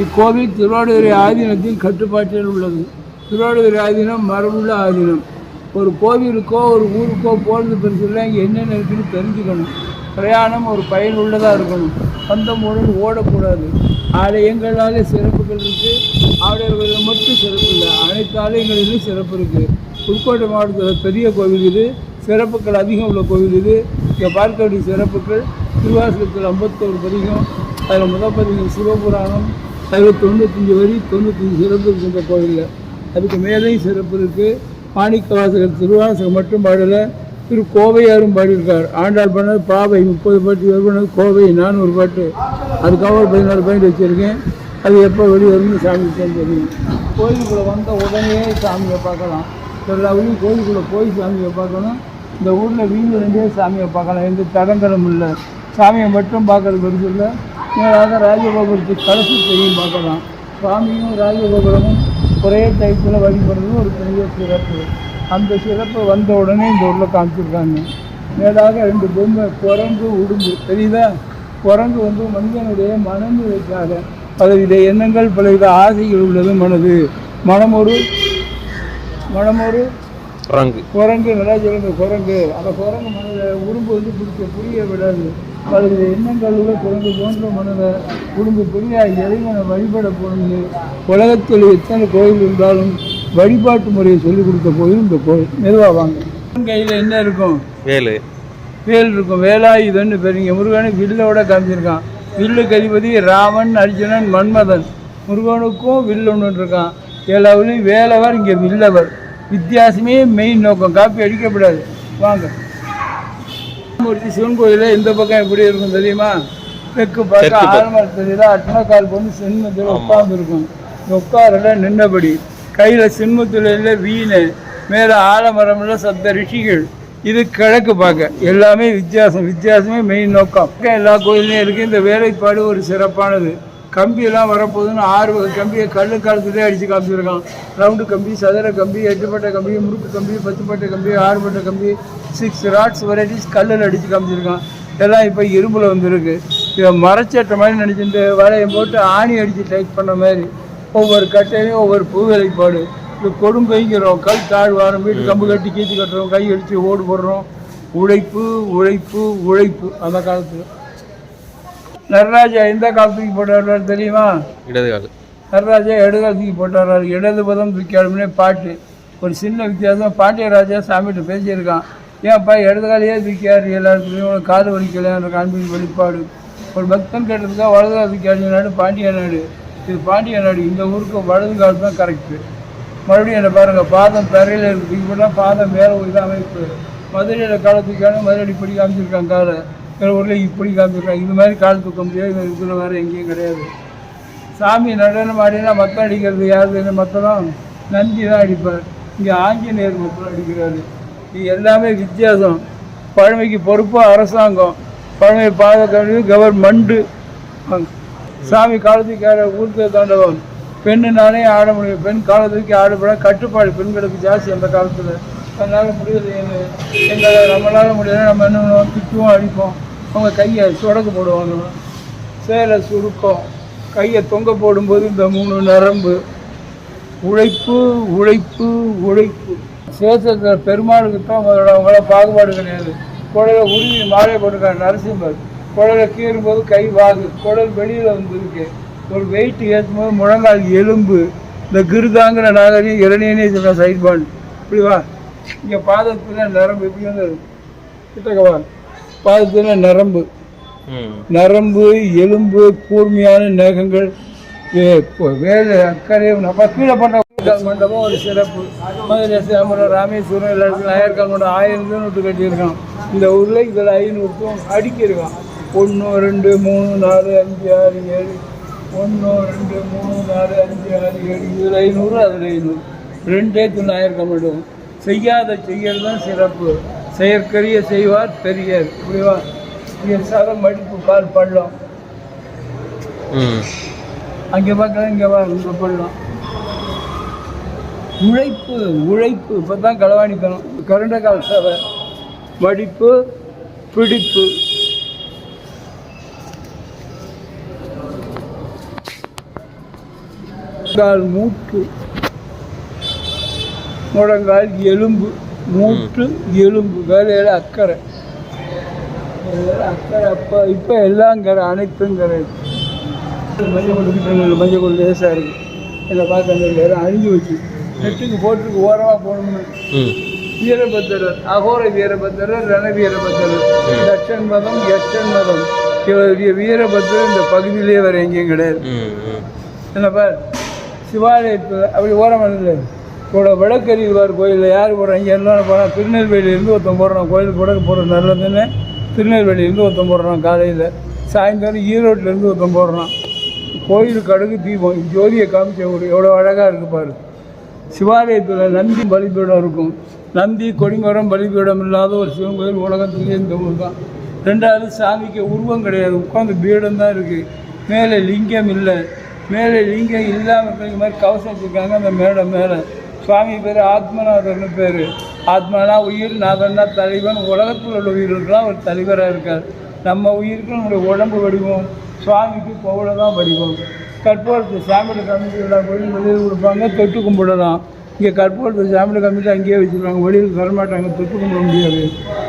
இக்கோவில் திருவாடுதுறை ஆதீனத்தின் கட்டுப்பாட்டில் உள்ளது. திருவாடுதுறை ஆதீனம் மரபுள்ள ஆதீனம். ஒரு கோவிலுக்கோ ஒரு ஊருக்கோ போகிறது பெருசில் இங்கே என்னென்ன இருக்குன்னு தெரிஞ்சுக்கணும். பிரயாணம் ஒரு பயனுள்ளதாக இருக்கணும். சொந்தம் உடல் ஓடக்கூடாது. ஆலயங்களாலே சிறப்புகள் இருக்குது ஆலயங்களில் மட்டும் சிறப்பு இல்லை. அனைத்து ஆலயங்களிலும் சிறப்பு இருக்குது புதுக்கோட்டை மாவட்டத்தில் பெரிய கோவில் இது. சிறப்புகள் அதிகம் உள்ள கோவில் இது. இங்கே பார்க்க வேண்டிய சிறப்புகள் திருவாசகத்தில் ஐம்பத்தோரு பதிகம் அதில் முதல் பதிகம் சிவபுராணம் அதில் தொண்ணூத்தஞ்சு வரி தொண்ணூத்தஞ்சு சிறப்பு இருக்கு இந்த கோவிலில் அதுக்கு மேலேயும் சிறப்பு இருக்குது மாணிக்க வாசகர் திருவாசகம் மட்டும் பாடல. திரு கோவையாரும் பாடியிருக்கார். ஆண்டாள் பண்ணது பாவை முப்பது பாட்டு வரும் பண்ணது கோவை நானூறு பாட்டு. அதுக்காக ஒரு பதினாலு பாயிண்ட் வச்சுருக்கேன். அது எப்போ வெளியே வரும்னு சாமிக்கு தான் தெரியும். கோயிலுக்குள்ளே வந்த உடனே சாமியை பார்க்கலாம். எல்லாரும் கோயிலுக்குள்ளே போய் சாமியை பார்க்கணும். இந்த ஊரில் வீடு இருந்தே சாமியை பார்க்கலாம். எந்த தடங்கலும் இல்லை. சாமியை மட்டும் பார்க்கறது பெருசு இல்லை. மேலாக ராஜகோபுரத்துக்கு கடைசி தெரியும் பார்க்கலாம். சுவாமியும் ராஜகோபுரமும் ஒரே டைப்பில் வழிபடுறது ஒரு பெரிய சிறப்பு. அந்த சிறப்பு வந்த உடனே இந்த ஊரில் காமிச்சிருக்காங்க. மேலாக ரெண்டு பொம்மை குரங்கு உடும்பு. தெரியுதா? குரங்கு வந்து மனிதனுடைய மனநிலைக்காக பலவித எண்ணங்கள் பலவித ஆசைகள் உள்ளது மனது. மனம் ஒரு மனம் ஒரு குரங்கு. குரங்கு நல்லா சொல்லுங்க குரங்கு. அந்த குரங்கு மனதை உடும்பு வந்து பிடிக்க புரிய விடாது. பலவித எண்ணங்கள் உள்ள குரங்கு போன்ற மனதை உடும்பு புரிய இறைவனை வழிபட போனது உலகத்தில் எத்தனை கோயில் இருந்தாலும் வழிபாட்டு முறையை சொல்லிக் கொடுத்த கோயில் இந்த கோயில். மெதுவாக வாங்க. கையில் என்ன இருக்கும்? வேலு. வேல் இருக்கும். வேலாயுதன்னு பெரியங்க முருகனை வில்லோட காமிச்சிருக்கான். வில்லுக்கு அதிபதி ராமன் அர்ஜுனன் மன்மதன். முருகனுக்கும் வில் ஒன்று இருக்கான். ஏழாவதுலையும் வேலவர் இங்கே வில்லவர். வித்தியாசமே மெயின் நோக்கம். காப்பி அடிக்கப்படாது வாங்க. மூர்த்தி சிவன் கோயிலில் இந்த பக்கம் எப்படி இருக்கும் தெரியுமா? தெற்கு. ஆலமரம் தெரியுதா? அட்னக்கால் பொண்ணு சின்மத்தில் உட்காந்துருக்கும் உட்காரல நின்னபடி கையில் சின்மத்தில் வீணை மேலே ஆலமரம்ல சப்த ரிஷிகள். இது கிழக்கு பார்க்க. எல்லாமே வித்தியாசம். வித்தியாசமே மெயின் நோக்கம். எல்லா கோயிலையும் இருக்குது இந்த வேலைப்பாடு ஒரு சிறப்பானது. கம்பியெல்லாம் வரப்போகுதுன்னு ஆறு வகை கம்பியை கல் காலத்துலேயே அடித்து காமிச்சிருக்கான். ரவுண்டு கம்பி சதுர கம்பி எட்டுப்பட்ட கம்பி முறுக்கு கம்பி பத்துப்பட்ட கம்பி ஆறுபட்ட கம்பி சிக்ஸ் ராட்ஸ் வெரைட்டிஸ் கல்லில் அடித்து காமிச்சிருக்கான். எல்லாம் இப்போ இரும்பில் வந்துருக்கு. இதை மரச்சட்டை மாதிரி நினச்சிட்டு வலையை போட்டு ஆணி அடித்து டைட் பண்ண மாதிரி. ஒவ்வொரு கட்டையும் ஒவ்வொரு பூ வேலைப்பாடு இது கொடும்பைங்கிறோம் கல் தாழ்வாரம் வீட்டு கம்பு கட்டி கீச்சு கட்டுறோம். கை அடித்து ஓடு போடுறோம். உழைப்பு உழைப்பு உழைப்பு அந்த காலத்தில். நடராஜா எந்த காலத்துக்கு போட்டார் தெரியுமா? இடது கால். நடராஜா இடதுகால் தூக்கி போட்டார். இடது பதம் தூக்கி பாட்டு. ஒரு சின்ன வித்தியாசம். பாண்டிய ராஜா சாமிகிட்ட பேசியிருக்கான். ஏன்ப்பா இடது காலையே தூக்கியார் எல்லாத்துலேயும் காது வலிக்கலையான காண்பின் வெளிப்பாடு ஒரு பக்தன் கேட்டதுக்காக வலது கால் தூக்கி ஆடினாடு பாண்டிய நாடு. இது பாண்டிய நாடு. இந்த ஊருக்கு வலது கால் தான் கரெக்டு மறுபடியும் என்ன பாருங்கள் பாதம் தரையில் இருக்கு. தூக்கி போட்டால் பாதம் மேலே இதாக அமைப்பு. மதுரையில் காலை தூக்கியான மதுரை இப்படி காமிச்சிருக்காங்க காலை. சில ஊரில் இப்படி காமிக்கிறாங்க இது மாதிரி கால் தூக்க முடியாது இதில் வேறு எங்கேயும் கிடையாது. சாமி நடனம் ஆடினா மத்தம் அடிக்கிறது யாருன்னு மத்தம் நந்தி தான் அடிப்பார். இங்கே ஆஞ்சநேயர் மத்தம் அடிக்கிறாரு. இது எல்லாமே வித்தியாசம். பழமைக்கு பொறுப்பு அரசாங்கம். பழமை பாதுகாப்பு கவர்மெண்ட்டு சாமி காலத்துக்கு ஊருக்கு ஊர்த்த தாண்டவம். பெண்ணு ஆட முடியும். பெண் காலத்துக்கு ஆடப்பட கட்டுப்பாடு பெண்களுக்கு ஜாஸ்தி அந்த காலத்தில். அதனால் முடியல எங்களை நம்மளால் முடியல நம்ம என்ன பண்ணுவோம்? திட்டுவோம் அடிப்போம். அவங்க கையை சொடக்கு போடுவாங்க. சேலை சுருக்கம். கையை தொங்க போடும்போது இந்த மூணு நரம்பு. உழைப்பு உழைப்பு உழைப்பு. சேசத்தில் பெருமாளுக்கு தான் அவங்கள பாகுபாடு கிடையாது. குடலை உருவி மாலை போட்டுருக்காரு நரசிம்மர். குடலை கீறும்போது கை வாகு. குடல் வெளியில் வந்துருக்கு. ஒரு வெயிட் ஏற்றும் போது முழங்கால் எலும்பு. இந்த கிருதாங்கிற நாகரிகம் இளநீனே சொல்ல சைட் பாண்ட் இப்படி வா. இங்கே பாதத்தில் நரம்பு இப்படி வந்து கிட்டக்கவா பாதத்தில் நரம்பு. நரம்பு எலும்பு கூர்மையான நகங்கள் வே- பொ- வேலை அக்கறை நம்ம கீழே பண்ண மண்டபம் ஒரு சிறப்பு. மதுரை சேமரம் ராமேஸ்வரம் எல்லா இடத்துலையும் ஆயிரக்கால் மண்டபம் ஆயிரம் நூற்று கட்டியிருக்கான். இந்த ஊரில் இதில் ஐநூறுக்கும் அடிக்கிருக்கான். ஒன்று ரெண்டு மூணு நாலு அஞ்சு ஆறு ஏழு. ஒன்று ரெண்டு மூணு நாலு அஞ்சு ஆறு ஏழு. இதில் ஐநூறு அதில் ஐநூறு. ரெண்டே தொண்ணாயிரம் மண்டபம் செய்யாத செய்யறது தான் சிறப்பு. செயற்கரிய செய்வார் பெரியர். இங்கே சரம் மடிப்பு கால் பள்ளம். ம். அங்கே பார்க்கலாம் இங்கே வா இங்கே பள்ளம். உழைப்பு உழைப்பு. இப்போ தான் களவாணித்தனம் கரண்ட கால் சபை. மடிப்பு பிடிப்பு. கால் மூட்டு முழங்கால் எலும்பு. மூட்டு எலும்பு வேலையில் அக்கறை. அக்கறை. அப்போ இப்போ அனைத்தும் கரை மஞ்சள் கொண்டு கிட்ட மஞ்சள் கொண்டு லேசாக இருக்குது இதை பார்க்க நேரம் அழிஞ்சு வச்சு நெட்டுக்கு போட்டுக்கு ஓரமாக போகணும்னு வீரபத்திரர் அகோர வீரபத்திரர் ரண வீரபத்திரர். தட்சன் மதம் யட்சன் மதம். இவருடைய வீரபத்திரர் இந்த பகுதியிலே வேறு எங்கேயும் கிடையாது. என்னப்பா? சிவாலயத்தில் அப்படி ஓரமல்ல கூட விளக்கறிவார் கோயிலில். யார் போகிறாங்க இங்கே எல்லாம் போகிறான் திருநெல்வேலியிலேருந்து ஒருத்தன் போடுறான் கோயில் கூட போகிற நல்லதுன்னு திருநெல்வேலியிலேருந்து ஒருத்தன் போடுறான் காலையில். சாயந்தரம் ஈரோட்டிலேருந்து ஒருத்தன் போடுறான் கோயிலுக்கு அடுக்கு தீபம். ஜோதியை காமிச்ச ஒரு எவ்வளோ அழகாக இருக்கு பாரு. சிவாலயத்தில் நந்தி பலிபீடம் இருக்கும். நந்தி கொடிமரம் பலிபீடம் இல்லாத ஒரு சிவன் கோயில் உலகத்துலேயே இந்த ஊர் தான். ரெண்டாவது சாமிக்கு உருவம் கிடையாது. உட்காந்து பீடம் தான் இருக்குது மேலே லிங்கம் இல்லை. மேலே லிங்கம் இல்லாமல் இருக்கிற மாதிரி கவசம் வச்சுருக்காங்க அந்த மேடை மேலே. சுவாமி பேர் ஆத்மநாதர்னு பேர். ஆத்மனா உயிர் நாதன்னா தலைவன் உலகத்தில் உள்ள உயிர்களுக்கெல்லாம் ஒரு தலைவராக இருக்கார். நம்ம உயிருக்கு நம்மளுடைய உடம்பு வடிவம் சுவாமிக்கு பவுல தான் வடிவம். கற்பூரத்து சாமியில் கமிட்டி எல்லா கோயிலும் வெளியில் கொடுப்பாங்க தொட்டு கும்பிடலாம். இங்கே கற்பூரத்து சாமியில் கமிட்டி அங்கேயே வச்சுருவாங்க வெளியில் தரமாட்டாங்க தொட்டு கும்பிட முடியாது.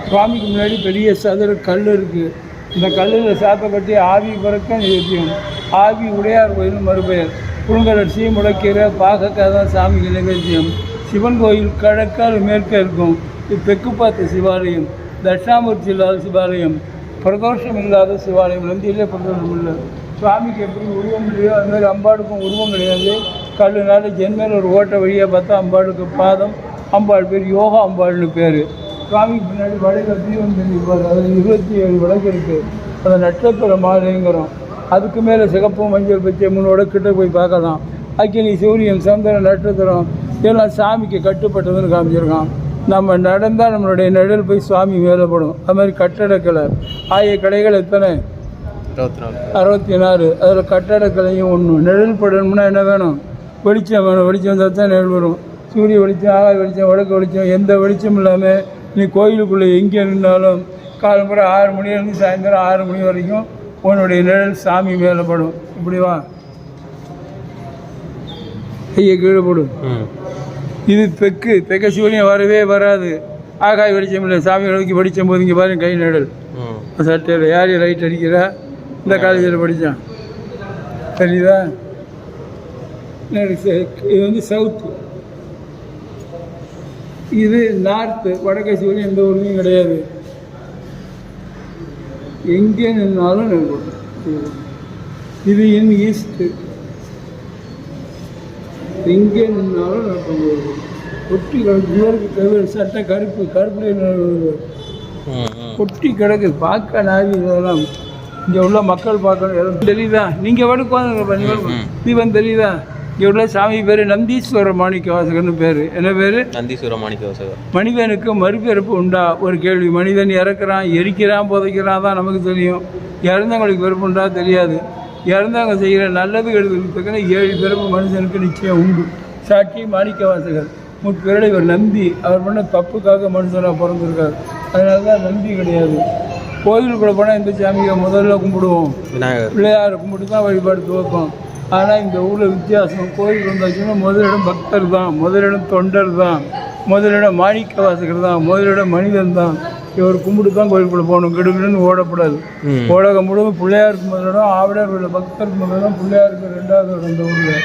சுவாமிக்கு முன்னாடி பெரிய சதுர கல் இருக்குது இந்த கல்லில் சாப்பை கட்டி ஆவி பிறக்க நிறுத்தியும் ஆவி உடையார் கோயில் மறுபெயர். புழுங்கலரிசி முளைக்கீரை பாகக்காய் தான் சாமிக்கு நிகழ்ச்சியம் சிவன் கோயில் கிழக்கால் மேற்கே இருக்கும் இது பெக்குப்பாத்து சிவாலயம் தட்சிணாமூர்த்தி இல்லாத சிவாலயம் பிரதோஷம் இல்லாத சிவாலயம் நந்தியிலே பிரதோஷம் இல்லை சுவாமிக்கு எப்படி உருவம் இல்லையோ அது மாதிரி அம்பாளுக்கும் உருவம் கிடையாது. கல்லுனால ஜென்மேல ஒரு ஓட்டை வழியாக பார்த்தா அம்பாளுக்கு பாதம் அம்பாள் பேர் யோகா அம்பாள்னு பேர். சுவாமிக்கு பின்னாடி வடக்கு தீவன் தெரிவிப்பார் அதில் இருபத்தி ஏழு வடக்கு இருக்குது அதை நட்சத்திர மாலைங்கிறோம். அதுக்கு மேலே சிகப்பு மஞ்சள் பச்சை முன்னோட கிட்ட போய் பார்க்கலாம். அக்கினி சூரியன் சந்திரன் நட்சத்திரம் இதெல்லாம் சாமிக்கு கட்டுப்பட்டதுன்னு காமிச்சிருக்கான். நம்ம நடந்தால் நம்மளுடைய நிழல் போய் சுவாமி மேலே படும். அது மாதிரி கட்டடக்கலை. ஆய கடைகள் எத்தனை? அறுபத்தி நாலு. அதில் கட்டடக்கலையும் ஒன்று நிழல் படணும்னா என்ன வேணும்? வெளிச்சம் வேணும். வெளிச்சம் வந்தால் தான் நிழல் வரும். சூரிய வெளிச்சம் ஆகாய வெளிச்சம் வடக்கு வெளிச்சம் எந்த வெளிச்சம் இல்லாமல் நீ கோயிலுக்குள்ளே எங்கே நின்றாலும் காலம்புற ஆறு மணிலேருந்து சாயந்தரம் ஆறு மணி வரைக்கும் உன்னுடைய நிழல் சாமி மேலே படும் இப்படி வா. கையை கீழே போடும் இது பெக்கு பெக்க சிவலியம் வரவே வராது. ஆகாய வெளிச்சம் இல்லை. சாமி நோக்கி படிக்கும் போது இங்கே பாருங்க கை நிழல். சட்டையில் யார் லைட் அடிக்கிறா? இந்த காலேஜில் படித்தான் தெரியுதா? இது வந்து சவுத்து இது நார்த்து வடக்கு சிவன் எந்த ஊர்லேயும் கிடையாது. எங்கே நின்னாலும் நிற்கும் இது இன் ஈஸ்ட்டு. எங்கே நின்னாலும் நடக்கும் ஒட்டி கிடக்கு சட்டை கருப்பு கருப்பு கொட்டி கிடக்குது பார்க்க நாவி இதெல்லாம். இங்கே உள்ள மக்கள் பார்க்கணும் தெரியுதா நீங்கள் வடுக்கு தீபம் தெரியுதா இங்கே உள்ள சாமி பேர் நந்தீஸ்வர மாணிக்க வாசகர்னு பேர். என்ன பேர்? நந்தீஸ்வர மாணிக்க வாசகர் மனிதனுக்கு மறுபிறப்பு உண்டா? ஒரு கேள்வி. மனிதன் இறக்குறான் எரிக்கிறான் புதைக்கிறான் தான் நமக்கு தெரியும். இறந்தவங்களுக்கு பிறப்பு உண்டா? தெரியாது. இறந்தவங்க செய்கிற நல்லது கெடுதலுக்கு ஏழு பிறப்பு மனுஷனுக்கு நிச்சயம் உண்டு. சாட்சி மாணிக்க வாசகர் முற்பிறலை இவர் நந்தி. அவர் பண்ண தப்புக்காக மனுஷனாக பிறந்திருக்கார். அதனால தான் நந்தி கிடையாது. கோயிலுக்குள்ளே போனால் இந்த சாமியை முதல்ல கும்பிடுவோம். விநாயகர். பிள்ளையாரை கும்பிட்டு தான் வழிபாடு துவக்கம். ஆனால் இந்த ஊரில் வித்தியாசம். கோயில் வந்தாச்சுன்னா முதலிடம் பக்தர் தான் முதலிடம் தொண்டர் தான் முதலிடம் மாணிக்க வாசகர் தான் முதலிடம் மனிதன் தான். இவர் கும்பிட்டு தான் கோயிலுக்குள்ளே போகணும். கிடுகிடுன்னு ஓடக்கூடாது ம். உலகம் முழுவதும் பிள்ளையாருக்கு முதலிடம் ஆவிடர் பக்தருக்கு முதலிடம் பிள்ளையாருக்கு ரெண்டாவது இடம் இந்த ஊரில்.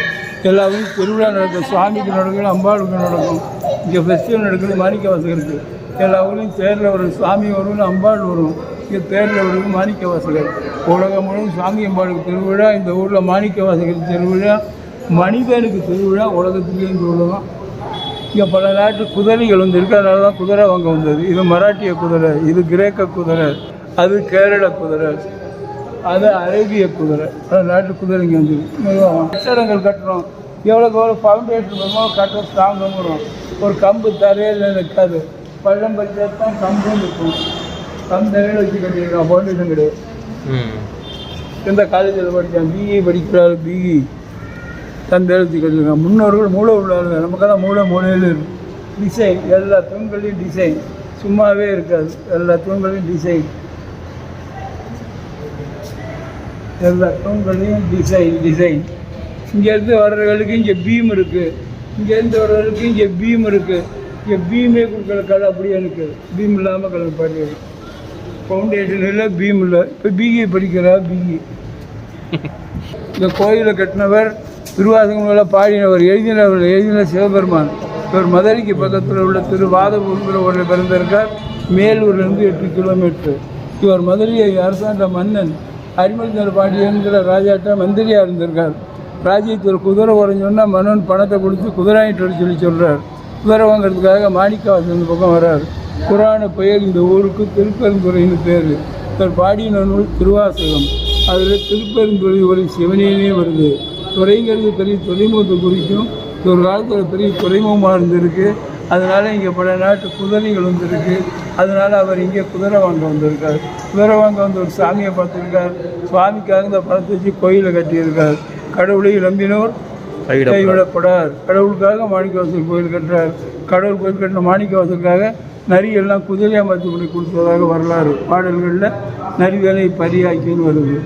எல்லா ஊரும் திருவிழா நடக்கும் சுவாமிக்கு நடக்கும் அம்பாளுக்கு நடக்கும். இங்கே ஃபெஸ்டிவல் நடக்குது மாணிக்க வாசகருக்கு எல்லா ஊர்லேயும் தேரில் வரும் சுவாமி வரும் அம்பாள் வரும். இங்கே தேரில் வருது மாணிக்க வாசகர். உலகம் முழுவதும் சாமி திருவிழா இந்த ஊரில் மாணிக்க வாசகர் திருவிழா மனிதனுக்கு திருவிழா உலகத்துலேயும் திருவிழா தான். இங்கே பல நாட்டு குதிரைகள் வந்து இருக்கு அதனால தான் குதிரை வாங்க வந்தது. இது மராட்டிய குதிரை இது கிரேக்க குதிரை அது கேரள குதிரை அது அரேபிய குதிரை. பல நாட்டு குதிரை இங்கே வந்து. கட்டடங்கள் கட்டுறோம். எவ்வளோக்கு எவ்வளோ ஃபவுண்டேஷன் வருமோ கட்டுற ஸ்ட்ராங்காக வரும் ஒரு கம்பு தரையில் நிற்காது பள்ளம் பறிச்சா தான் கம்பும் இருக்கும். கம்பு தரையில் வச்சு கட்டியிருக்கான் ஃபவுண்டேஷன் கிடையாது எந்த காலேஜில் படித்தான் பிஇ படிக்கிறாரு பிஇ தந்த எழுத்து கட்டிருக்கான் முன்னோர்கள் மூளை உள்ளாருங்க நமக்கெல்லாம் மூளை மூலையில் இருக்கு. டிசைன் எல்லா தூண்களையும் டிசைன் சும்மாவே இருக்காது. எல்லா தூண்களையும் டிசைன் எல்லா தூண்களையும் டிசைன் டிசைன் இங்கேருந்து வர்றவர்களுக்கு இங்கே பீம் இருக்குது இங்கேருந்து வர்றவர்களுக்கு இங்கே பீம் இருக்குது இங்கே பீமே கொடுக்குற கடை அப்படியே எனக்கு பீம் இல்லாமல் கடை பாடி ஃபவுண்டேஷன் இல்லை பீம் இல்லை. இப்போ பிஇ படிக்கிறா பிஇ இந்த கோயிலை கட்டினவர் திருவாசகங்கள பாடினவர் எழுதினவர் எழுதின சிவபெருமான். இவர் மதுரைக்கு பக்கத்தில் உள்ள திருவாதபுரங்கிற ஒரு பிறந்திருக்கார். மேலூர்லேருந்து எட்டு கிலோமீட்டர் இவர் மதுரையை அரசாண்ட மன்னன் அரிமந்தர் பாண்டியன்கிற ராஜாட்ட மந்திரியாக இருந்திருக்கார். ராஜ்யத்தில் குதிரை உறைஞ்சோன்னா மன்னன் பணத்தை கொடுத்து குதிராயிட்டு சொல்லி சொல்கிறார் குதிரை வாங்குறதுக்காக மாணிக்கவாசன் இந்த பக்கம் வர்றார். புராண பெயர் இந்த ஊருக்கு திருப்பெருந்துறைன்னு பேர். இவர் பாடின நூல் திருவாசகம். அதில் திருப்பெருந்துறை ஒரு சிவனேனே வருது. துறைங்கிறது பெரிய துறைமுகத்தை குறிக்கும். ஒரு காலத்தில் பெரிய துறைமுகமாக இருந்திருக்கு. அதனால இங்கே பல நாட்டு குதிரைகள் வந்திருக்கு. அதனால அவர் இங்கே குதிரை வாங்க வந்திருக்கார். குதிரை வாங்க வந்து ஒரு சாமியை பார்த்துருக்கார். சுவாமிக்காக இந்த பணத்தை வச்சு கோயிலை கட்டியிருக்கார். கடவுளை நம்பினோர் கைவிட கைவிடப்படார் கடவுளுக்காக மாணிக்கவாசல் கோயில் கட்டுறார். கடவுள் கோயில் கட்டின மாணிக்கவாசலுக்காக நரியெல்லாம் குதிரையாக மாற்றி கொடுத்ததாக வரலாறு. பாடல்களில் நரிவேலை பரியாக்கின்னு வருது.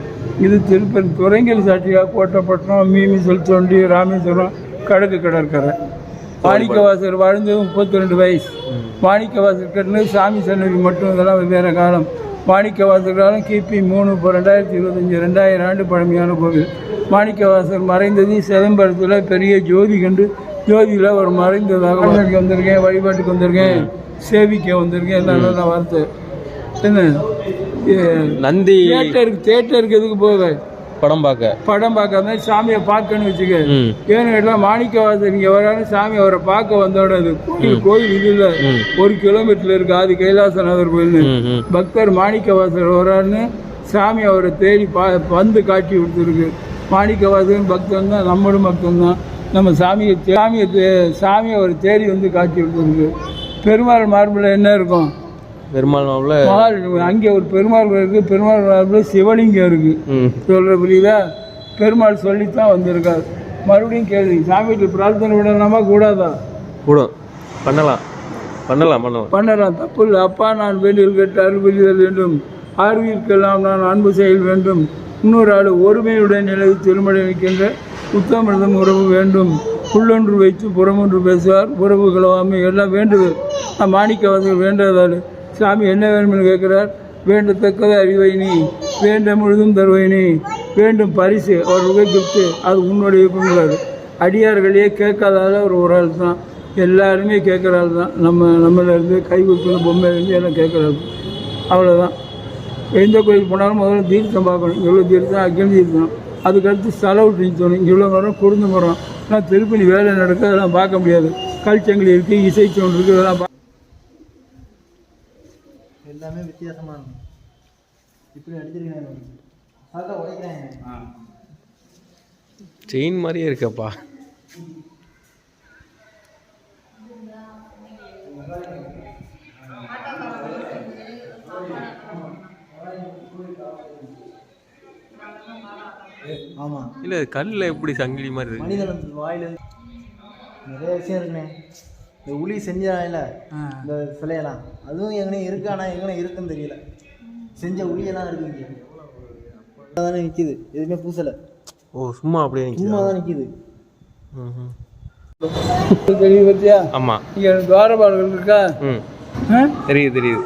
இது திருப்பன் துறைங்கல் சாட்சியாக கோட்டப்பட்டினம் மீமிசல் தொண்டி ராமேஸ்வரம் கடக்கு கடற்கரை. மாணிக்கவாசர் வாழ்ந்தது முப்பத்தி ரெண்டு வயசு. மாணிக்கவாசர் கட்டினது சாமி சன்னதி மட்டும் இதெல்லாம் வேறு காலம். மாணிக்கவாசர் காலம் கிபி மூணு இப்போ ரெண்டாயிரத்தி இருபத்தஞ்சி ரெண்டாயிரம் ஆண்டு பழமையான கோவில். மாணிக்கவாசர் மறைந்தது சிதம்பரத்தில் பெரிய ஜோதி கண்டு ஜோதியில் அவர் மறைந்ததாக வந்திருக்கேன் வழிபாட்டுக்கு வந்திருக்கேன். சேவிக்க வந்திருக்கேன். எல்லாம் நல்ல வார்த்தை என்ன? நந்தி. தேட்டருக்கு தேட்டருக்கு எதுக்கு போக படம் பார்க்க. படம் பார்க்காம சாமியை பார்க்கணும்னு வச்சுக்க. ஏன்னு கேட்டால் மாணிக்கவாசர் இங்கே வராரு சாமி அவரை பார்க்க வந்தோட அது கோயில் கோயில் இது இல்லை. ஒரு கிலோமீட்டர்ல இருக்கு அது கைலாசநாதர் ம் பக்தர் மாணிக்கவாசர் வராருன்னு சாமி அவரை தேடி பா வந்து காட்சி கொடுத்துருக்கு. மாணிக்கவாசகன் பக்தன் தான் நம்மளும் பக்தன் தான். நம்ம சாமியை சாமியை சாமி அவர் தேடி வந்து காட்சி கொடுத்துருக்கு. பெருமாள் மார்பில் என்ன இருக்கும்? பெருமாள் மாவுல மகால் அங்கே ஒரு பெருமாள் இருக்குது பெருமாள் மார்பில் சிவலிங்கம் இருக்குது சொல்கிற புரியுதா? பெருமாள் சொல்லித்தான் வந்திருக்கார். மறுபடியும் கேள்வி சாமிகிட்ட பிரார்த்தனை விடலாமா கூடாதா? கூடும். பண்ணலாம். பண்ணலாம் பண்ணலாம். பண்ணலாம் தப்பு இல்லை. அப்பா நான் வேண்டியல் கேட்டு அருள்புரிதல் வேண்டும். ஆர்வீர்க்கெல்லாம் நான் அன்பு செயல் வேண்டும். இன்னொரு ஆள் ஒருமையுடன் நிலவு திருமணி வைக்கின்ற உத்தமிழ்தம் உறவு வேண்டும். உள்ளொன்று வைத்து புறமொன்று பேசுவார். உறவு கலவாமை எல்லாம் வேண்டுவது மாணிக்க வந்து வேண்டதால். சாமி என்ன வேணும்னு கேட்குறார்? வேண்டத்தக்கதை அறிவை நீ வேண்ட முழுதும் தருவை நீ வேண்டும் பரிசு அவர்களுக்கு கிஃப்ட்டு அது உன்னுடைய இருக்குங்கிறாரு அடியார்களே கேட்காதால ஒரு ஒரு ஆள் தான். எல்லாருமே கேட்குற ஆள் தான். நம்ம நம்மளேருந்து கை கொடுக்கணும் பொம்மையிலேருந்து எல்லாம் கேட்குற அவ்வளோதான் எந்த கோயிலுக்கு போனாலும் முதல்ல தீர்த்தம் பார்க்கணும். இவ்வளோ தீர்த்தம் அக்னி தீர்த்தம். அதுக்கடுத்து செலவு தீர்த்தம் இங்கே இவ்வளோ மரம் குறுந்து மரம் ஆனால் திருப்பணி வேலை நடக்க அதெல்லாம் பார்க்க முடியாது. கல்ச்சங்கிலி இருக்குது இசைச்சோன் இருக்குது இதெல்லாம் பா- எல்லாமே வித்தியாசமா இருக்கும் இப்படி அடிச்சிருக்காங்க அதான் உடைக்கிறாங்க. செயின் மாதிரியே இருக்கப்பா. ஆமா. இல்லை கல்லில் எப்படி சங்கிலி மாதிரி இருக்கு? மனிதன் வாயில இருந்து நிறைய விஷயம் இருக்குண்ணே. இந்த உளி செஞ்சால இந்த சிலையெல்லாம். அதுவும் எங்கனே இருக்கு ஆனா எங்கனே இருக்குன்னு தெரியல. செஞ்ச உளியெல்லாம் இருக்கு இங்க. தானே நிக்குது. எதுவுமே பூசல. ஓ சும்மா அப்படியே சும்மா நிற்கிது தான் நிக்குது. ம் தெரியுது பார்த்தியா ஆமாம் இங்கே துவாரபாலர்கள் இருக்கா? தெரியுது தெரியுது.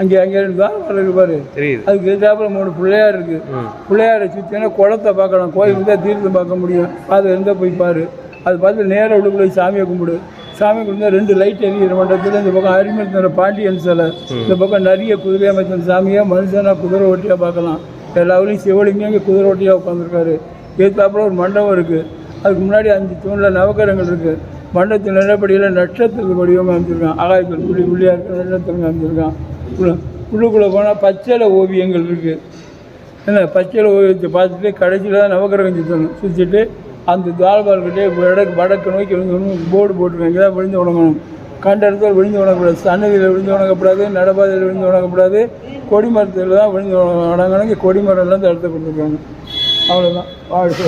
அங்கே அங்கே ரெண்டு துவாரபாலர் இருக்கு பாரு. தெரியுது. அதுக்கு எதிர்த்தாப்புல மூணு பிள்ளையார் இருக்குது ம். பிள்ளையாரை சுற்றினா குளத்தை பார்க்கலாம். கோயில் இருந்தால் தீர்த்தம் பார்க்க முடியும். அது இருந்தால் போய் பாரு. அது பார்த்து நேராக உள்ளுக்குள்ள போய் சாமியை கும்பிடு. சாமி கொடுத்த ரெண்டு லைட் எரியிற மண்டபத்தில் இந்த பக்கம் அரிமர்த்தன பாண்டியன் சிலை. இந்த பக்கம் நிறைய குதிரை அமைச்சன் சாமியாக மனுஷனாக குதிரை ஓட்டியாக பார்க்கலாம். எல்லாவரையும் சிவலிங்கம் இங்கே குதிரை ஓட்டியாக உட்காந்துருக்காரு ஏற்றாப்புல ஒரு மண்டபம் இருக்குது அதுக்கு முன்னாடி அஞ்சு தூணில் நவக்கரங்கள் இருக்குது மண்டபத்தின் நிலப்படியில் நட்சத்திரத்து வடிவமாக அமைச்சிருக்கான் ஆகாயத்தில் புள்ளி புள்ளியாக இருக்கிற நட்சத்திரம் அமைச்சிருக்கான் உள்ளுக்குள்ளே போனால் பச்சளை ஓவியங்கள் இருக்குது என்ன பச்சையில் ஓவியத்தை பார்த்துட்டு கடைசியில் தான் நவக்கிரகம் சுற்றணும் சுற்றிட்டு அந்த துவாரபால்கிட்டே வடக்கு வடக்கு நோக்கி விழுந்து போர்டு போட்டுருக்காங்க இங்கே தான் விழுந்து உணங்கணும் கண்ட இடத்துல விழுந்து உணங்கக்கூடாது சன்னதியில் விழுந்து உணங்கக்கூடாது நடப்பாதையில் விழுந்து வணங்கக்கூடாது கொடிமரத்தில் தான் விழுந்து உணங்கணும் கொடிமரம்லாம் கொடிமரம் எல்லாம் இந்த இடத்த கொடுத்துருக்காங்க. அவ்வளோதான் வாழ்க்கை